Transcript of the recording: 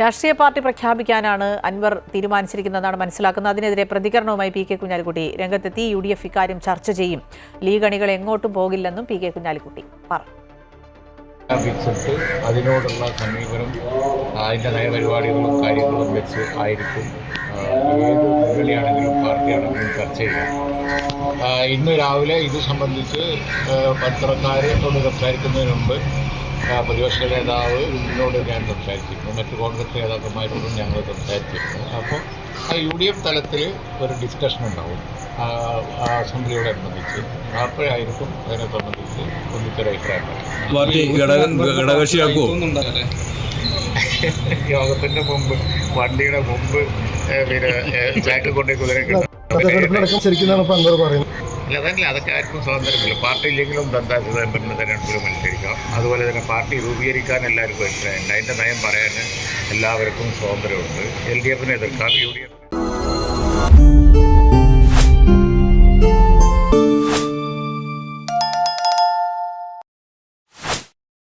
രാഷ്ട്രീയ പാർട്ടി പ്രഖ്യാപിക്കാനാണ് അൻവർ തീരുമാനിച്ചിരിക്കുന്നതെന്നാണ് മനസ്സിലാക്കുന്നത്. അതിനെതിരെ പ്രതികരണവുമായി പി കെ കുഞ്ഞാലിക്കുട്ടി രംഗത്തെത്തി. യു ഡി എഫ് ഇക്കാര്യം ചർച്ച ചെയ്യും. ലീഗ് അണികൾ എങ്ങോട്ടും പോകില്ലെന്നും പി കെ കുഞ്ഞാലിക്കുട്ടി പറഞ്ഞു. അതിനോടുള്ള സമീപനം അതിന്റെ നയപരിപാടികളും കാര്യങ്ങളും വെച്ച് ആയിരിക്കും ഏത് മുന്നണിയാണെങ്കിലും പാർട്ടിയാണെങ്കിലും ചർച്ച ചെയ്യുക. ഇന്ന് രാവിലെ ഇത് സംബന്ധിച്ച് പത്രക്കാരെ കൊണ്ട് സംസാരിക്കുന്നതിന് മുമ്പ് പ്രതിപക്ഷ നേതാവ് ഇതിനോട് ഞാൻ സംസാരിച്ചിരുന്നു. മറ്റ് കോൺഗ്രസ് നേതാക്കന്മാരോടും ഞങ്ങൾ സംസാരിച്ചിരുന്നു. അപ്പോൾ ആ യു ഡി എഫ് തലത്തിൽ ഒരു ഡിസ്കഷൻ ഉണ്ടാവും. ആ, അനുബന്ധിച്ച്. അപ്പോഴായിരിക്കും അതിനെ സംബന്ധിച്ച് ഒന്നിച്ചൊരു അഭിപ്രായം യോഗത്തിന്റെ മുമ്പ് വണ്ടിയുടെ മുമ്പ് പിന്നെ ചാക്ക് കൊണ്ടേ കുതിര തെരഞ്ഞെടുപ്പിലടക്കം ശരിക്കും ഇപ്പൊ അൻവർ പറയുന്നത്. അല്ല അതല്ല അതൊക്കെ ആർക്കും സ്വാതന്ത്ര്യമില്ല. പാർട്ടി ഇല്ലെങ്കിലും ദന്താ സുധാകരന്റെ തെരഞ്ഞെടുപ്പിൽ മത്സരിക്കാം. അതുപോലെ തന്നെ പാർട്ടി രൂപീകരിക്കാൻ എല്ലാവർക്കും അഭിപ്രായമുണ്ട്. അതിന്റെ നയം പറയാൻ എല്ലാവർക്കും സ്വാതന്ത്ര്യമുണ്ട്. എൽ ഡി എഫിനെ എതിർക്കാം യു ഡി എഫ്